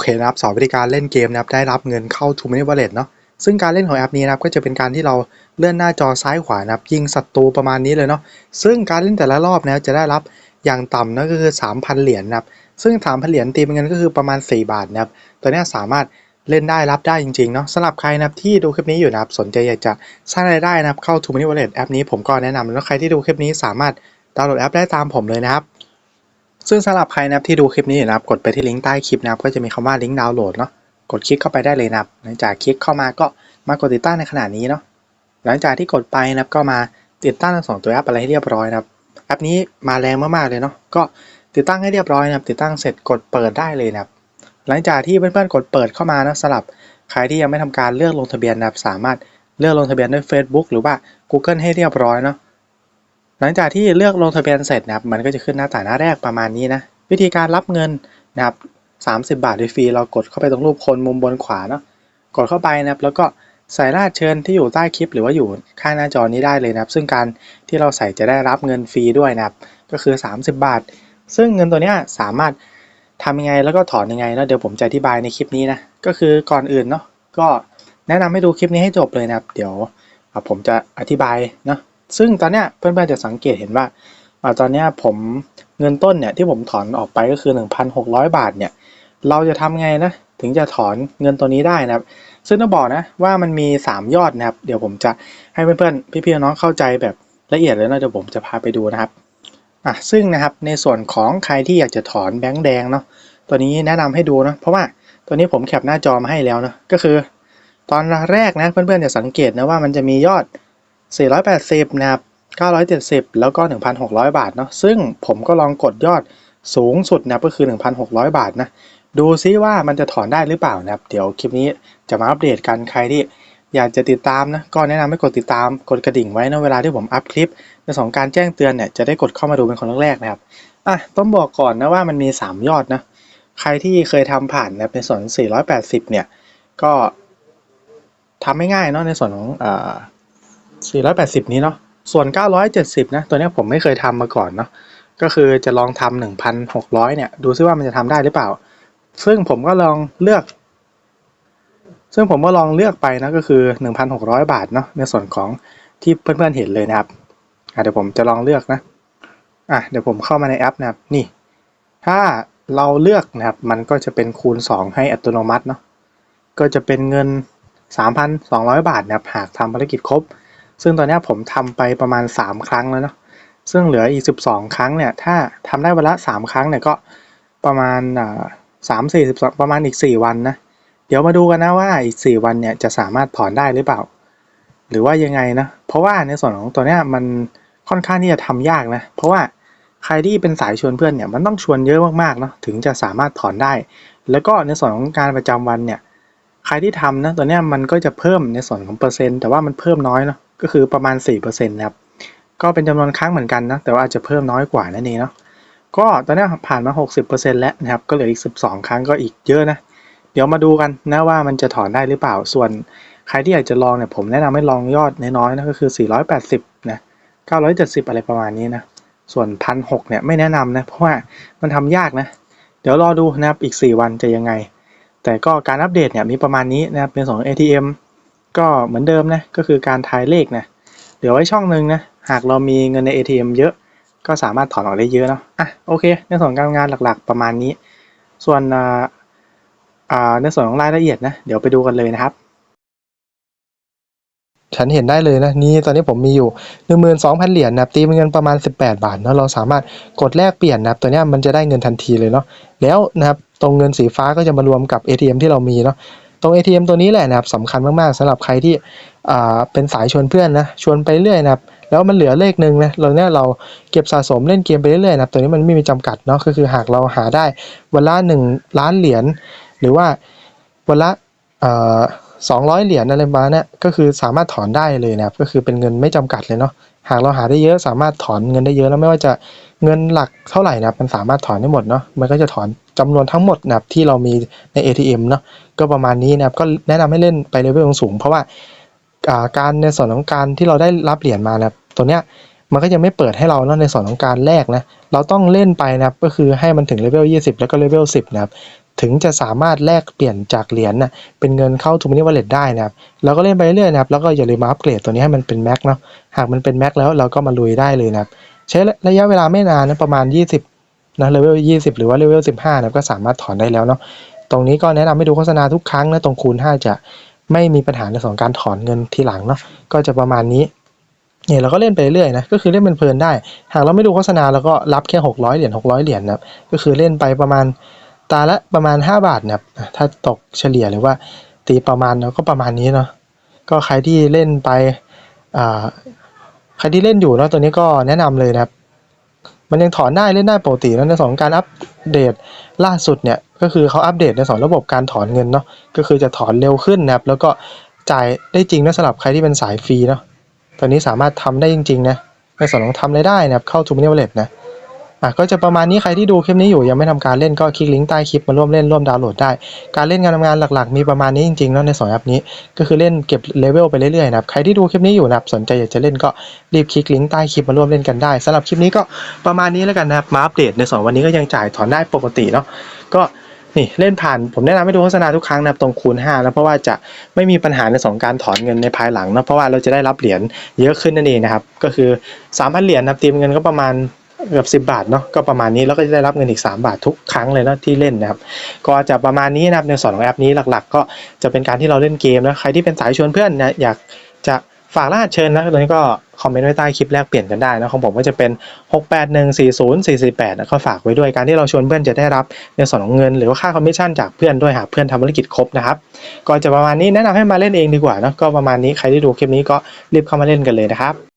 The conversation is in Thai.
เคนะครับสอนวิธีการเล่นเกมนะครับได้รับเงินเข้า t ู Many Wallet เนาะซึ่งการเล่นของแอปนี้นะครับก็จะเป็นการที่เราเลื่อนหน้าจอซ้ายขวานะครับยิงศัตรูประมาณนี้เลยเนาะซึ่งการเล่นแต่ละรอบนะจะได้รับอย่างต่ำนะก็คือ 3,000 เหรียญนะครับซึ่ง 3,000 เหรียญตีเป็นเงินก็คือประมาณ 4 บาทนะครับตัวนี้สามารถเล่นได้รับได้จริงๆเนาะสำหรับใครนะครับที่ดูคลิปนี้อยู่นะครับสนใจอยากจะสร้างรายได้นะครับเข้า t ู Many Wallet แอปนี้ผมก็แนะนำแล้วใครที่ดูคลิปนี้สามารถดาวน์โหลดแอปได้ตามผมเลยนะครับ ซึ่งสำหรับใครนะครับที่ดูคลิปนี้นะครับกดไปที่ลิงก์ใต้คลิปนะครับก็จะมีคำว่าลิงก์ดาวน์โหลดเนาะกดคลิกเข้าไปได้เลยนะครับหลังจากคลิกเข้ามาก็มากดติดตั้งในขณะนี้เนาะหลังจากที่กดไปนะครับก็มาติดตั้งทั้งสองตัวแอปอะไรให้เรียบร้อยนะครับแอปนี้มาแรงมากๆเลยเนาะก็ติดตั้งให้เรียบร้อยนะครับติดตั้งเสร็จกดเปิดได้เลยนะครับหลังจากที่เพื่อนๆกดเปิดเข้ามานะสำหรับใครที่ยังไม่ทำการเลือกลงทะเบียนนะครับสามารถเลือกลงทะเบียนด้วย Facebook หรือว่า Google ให้เรียบร้อยเนาะ หลังจากที่เลือกลงทะเบียนเสร็จนะครับ มันก็จะขึ้นหน้าต่างหน้าแรกประมาณนี้นะ วิธีการรับเงินนะครับ30 บาทฟรี เรากดเข้าไปตรงรูปคนมุมบนขวาเนาะ กดเข้าไปนะครับ แล้วก็ใส่รหัสเชิญที่อยู่ใต้คลิป หรือว่าอยู่ข้างหน้าจอนี้ได้เลยนะครับ ซึ่งการที่เราใส่จะได้รับเงินฟรีด้วยนะครับ ก็คือ 30 บาท ซึ่งเงินตัวนี้สามารถทำยังไงแล้วก็ถอนยังไงแล้วเดี๋ยวผมจะอธิบายในคลิปนี้นะ ก็คือก่อนอื่นเนาะ ก็แนะนำให้ดูคลิปนี้ให้จบเลยนะครับ เดี๋ยวผมจะอธิบายเนาะ ซึ่งตอนเนี้ยเพื่อนๆจะสังเกตเห็นว่าตอนเนี้ยผมเงินต้นเนี่ยที่ผมถอนออกไปก็คือ 1,600 บาทเนี่ยเราจะทำไงนะถึงจะถอนเงินตัวนี้ได้นะครับ ซึ่งต้องบอกนะว่ามันมี 3 ยอดนะครับ เดี๋ยวผมจะให้เพื่อนๆพี่ๆน้องเข้าใจแบบละเอียดเลยนะเดี๋ยวผมจะพาไปดูนะครับอะซึ่งนะครับในส่วนของใครที่อยากจะถอนแบงค์แดงเนาะตัวนี้แนะนำให้ดูนะเพราะว่าตัวนี้ผมแคปหน้าจอมาให้แล้วนะก็คือ ตอนแรกนะเพื่อนๆจะสังเกตนะว่ามันจะมียอด 480นะครับ970 แล้วก็ 1,600 บาทเนาะซึ่งผมก็ลองกดยอดสูงสุดนะก็คือ 1,600 บาทนะดูซิว่ามันจะถอนได้หรือเปล่านะครับ เดี๋ยวคลิปนี้จะมาอัปเดตกันใครที่อยากจะติดตามนะก็แนะนำให้กดติดตามกดกระดิ่งไว้นะเวลาที่ผมอัพคลิปในสองการแจ้งเตือนเนี่ยจะได้กดเข้ามาดูเป็นคนแรกๆนะครับอะต้องบอกก่อนนะว่ามันมี 3 ยอดนะใครที่เคยทำผ่านนะในส่วน 480 เนี่ยก็ทำไม่ง่ายเนาะในส่วนของอ 480 นี้เนาะ ส่วน 970 นะ ตัวนี้ผมไม่เคยทำมาก่อนเนาะ ก็คือจะลองทำ1,600 เนี่ย ดูซิว่ามันจะทำได้หรือเปล่า ซึ่งผมก็ลองเลือก ซึ่งผมก็ลองเลือกไปนะก็คือ 1,600 บาทเนาะ ในส่วนของที่เพื่อนๆเห็นเลยนะครับเดี๋ยวผมจะลองเลือกนะ อะ เดี๋ยวผมเข้ามาในแอปนะครับ นี่ ถ้าเราเลือกนะครับ มันก็จะเป็นคูณ 2 ให้อัตโนมัติเนาะ ก็จะเป็นเงิน 3,200 บาทนะครับ หากทำภารกิจครบ ซึ่งตอนนี้ผมทำไปประมาณ 3 ครั้งแล้วเนาะซึ่งเหลืออีก 12 ครั้งเนี่ย ถ้าทำได้วันละ 3 ครั้งเนี่ยก็ประมาณสามสี่สิบประมาณอีก 4 วันนะ เดี๋ยวมาดูกันนะว่าอีก 4 วันเนี่ยจะสามารถถอนได้หรือเปล่า หรือว่ายังไงนะ เพราะว่าในส่วนของตัวเนี้ยมันค่อนข้างที่จะทำยากนะ เพราะว่าใครที่เป็นสายชวนเพื่อนเนี่ยมันต้องชวนเยอะมากๆเนาะถึงจะสามารถถอนได้ แล้วก็ในส่วนของการประจำวันเนี่ยใครที่ทำนะตัวเนี้ยมันก็จะเพิ่มในส่วนของเปอร์เซ็นต์แต่ว่ามันเพิ่มน้อยเนาะ ก็คือประมาณ 4%นะครับ ก็เป็นจำนวนครั้งเหมือนกันนะ แต่ว่าอาจจะเพิ่มน้อยกว่านั่นเองเนาะ ก็ตอนนี้ผ่านมา 60%แล้วนะครับ ก็เหลืออีก 12 ครั้งก็อีกเยอะนะ เดี๋ยวมาดูกันนะว่ามันจะถอนได้หรือเปล่า ส่วนใครที่อยากจะลองเนี่ยผมแนะนำให้ลองยอดน้อยๆนะก็คือ 480 นะ 970 อะไรประมาณนี้นะ ส่วนพันหเนี่ยไม่แนะนำนะ เพราะว่ามันทำยากนะ เดี๋ยวรอดูนะครับ อีก 4 วันจะยังไง แต่ก็การอัปเดตเนี่ยมีประมาณนี้นะครับในส่วนของ ATM ก็เหมือนเดิมนะก็คือการทายเลขนะเดี๋ยวไว้ช่องหนึ่งนะหากเรามีเงินใน ATM เยอะ ก็สามารถถอนออกได้เยอะเนาะอะโอเค ในส่วนการงานหลักๆประมาณนี้ ส่วนในส่วนของรายละเอียดนะเดี๋ยวไปดูกันเลยนะครับฉันเห็นได้เลยนะนี่ตอนนี้ผมมีอยู่ 1 2 0 0 0 เหรียญนะตีเป็นเงินประมาณ 18 บาทเนาะเราสามารถกดแลกเปลี่ยนนะตัวนี้มันจะได้เงินทันทีเลยเนาะแล้วนะครับตรงเงินสีฟ้าก็จะมารวมกับ ATM ที่เรามีเนาะ ตรง ATM ตัวนี้แหละนะครับสำคัญมากๆสำหรับใครที่เป็นสายชวนเพื่อนนะชวนไปเรื่อยนะครับแล้วมันเหลือเลขหนึ่งนะเราเนี่ยเราเก็บสะสมเล่นเกมไปเรื่อยๆนะตัวนี้มันไม่มีจำกัดเนาะก็คือหากเราหาได้วันละหนึ่งล้านเหรียญหรือว่าวันละ สองร้อยเหรียญอะไรมาณนี้ก็คือสามารถถอนได้เลยนะครับก็คือเป็นเงินไม่จำกัดเลยเนาะหากเราหาได้เยอะสามารถถอนเงินได้เยอะแล้วไม่ว่าจะเงินหลักเท่าไหร่นะมันสามารถถอนได้หมดเนาะมันก็จะถอนจำนวนทั้งหมดนะที่เรามีใน ATM เนาะก็ประมาณนี้นะครับก็แนะนำให้เล่นไปเลเวลสูง เพราะว่าการในส่วนของการที่เราได้รับเหรียญมานะตัวเนี้ยมันก็จะไม่เปิดให้เราเนาะในส่วนของการแลกนะ เราต้องเล่นไปนะครับก็คือให้มันถึงเลเวล 20 แล้วก็เลเวล 10 นะครับ ถึงจะสามารถแลกเปลี่ยนจากเหรียญน่ะเป็นเงินเข้า t ูมินิว a ลเล็ตได้นะครับเราก็เล่นไปเรื่อยๆนะครับแล้วก็อย่าลืมมาอัปเกรดตัวนี้ให้มันเป็นแม็กเนาะหากมันเป็นแม็กแล้วเราก็มาลุยได้เลยนะครับใช้ระยะเวลาไม่นานนะประมาณ 20นะเลเวล20 หรือว่าเลเวล15นะก็สามารถถอนได้แล้วเนาะตรงนี้ก็แนะนำให้ดูโฆษณาทุกครั้งนะตรงคูณ 5 จะไม่มีปัญหาในส่วนของการถอนเงินทีหลังเนาะก็จะประมาณนี้เนี่ยเราก็เล่นไปเรื่อยนะก็คือเล่นเป็นเพลินได้ หากเราไม่ดูโฆษณาเราก็รับแค่ 600 เหรียญ600 เหรียญนะครับก็คือเล่นไปประมาณ ตาละประมาณ 5 บาทเนะครับถ้าตกเฉลี่ยหรือว่าตีประมาณเราก็ประมาณนี้เนาะก็ใครที่เล่นไปอ่าใครที่เล่นอยู่เนาะตัวนี้ก็แนะนำเลยนะครับ มันยังถอนได้เล่นได้ปกติแล้วในส่วนของการอัปเดตล่าสุดเนี่ยก็คือเขาอัปเดตในส่วนระบบการถอนเงินเนาะก็คือจะถอนเร็วขึ้นนะครับ แล้วก็จ่ายได้จริงนะสำหรับใครที่เป็นสายฟรีเนาะตอนนี้สามารถทำได้จริงๆนะในส่วนของทำรายได้นะครับเข้า t ูมินิว a ลเล็ตนะ อะก็จะประมาณนี้ใครที่ดูคลิปนี้อยู่ยังไม่ทำการเล่นก็คลิกลิงก์ใต้คลิปมาร่วมเล่นร่วมดาวน์โหลดได้ การเล่นการทำงานหลักๆ มีประมาณนี้จริงๆแล้วในสองแอปนี้ ก็คือเล่นเก็บเลเวลไปเรื่อยๆนะครับใครที่ดูคลิปนี้อยู่นะครับสนใจอยากจะเล่นก็รีบคลิกลิงก์ใต้คลิปมาร่วมเล่นกันได้สำหรับคลิปนี้ก็ประมาณนี้แล้วกันนะครับมาอัปเดตในสองวันนี้ก็ยังจ่ายถอนได้ปกติเนาะก็นี่เล่นผ่านผมแนะนำให้ดูโฆษณาทุกครั้งนะครับตรงคูณ5แล้วเพราะว่าจะไม่มีปัญหาในสองการถอนเงินในภายหลังเนาะเพราะว่าเราจะได้รับเหรียญเยอะขึ้นนั่นเองนะครับก็คือ 3,000 เหรียญนะครับตีเป็นเงินก็ประมาณ เกือบ10บาทเนาะก็ประมาณนี้แล้วก็จะได้รับเงินอีก 3 บาททุกครั้งเลยนะที่เล่นนะครับก็จะประมาณนี้นะครับในส่วนของแอปนี้หลักๆ ก็จะเป็นการที่เราเล่นเกมนะใครที่เป็นสายชวนเพื่อนนะอยากจะฝากรหัสเชิญนะตรงนี้ก็คอมเมนต์ไว้ใต้คลิปแรกเปลี่ยนกันได้นะของผมก็จะเป็น 68140448นะก็ฝากไว้ด้วยการที่เราชวนเพื่อนจะได้รับในส่วนของเงิน หรือว่าค่าคอมมิชชั่นจากเพื่อนด้วยหากเพื่อนทำธุรกิจครบนะครับก็จะประมาณนี้แนะนำให้มาเล่นเองดีกว่านะก็ประมาณนี้ใครที่ดูคลิปนี้ก็รีบเข้ามาเล่นกันเลยนะครับ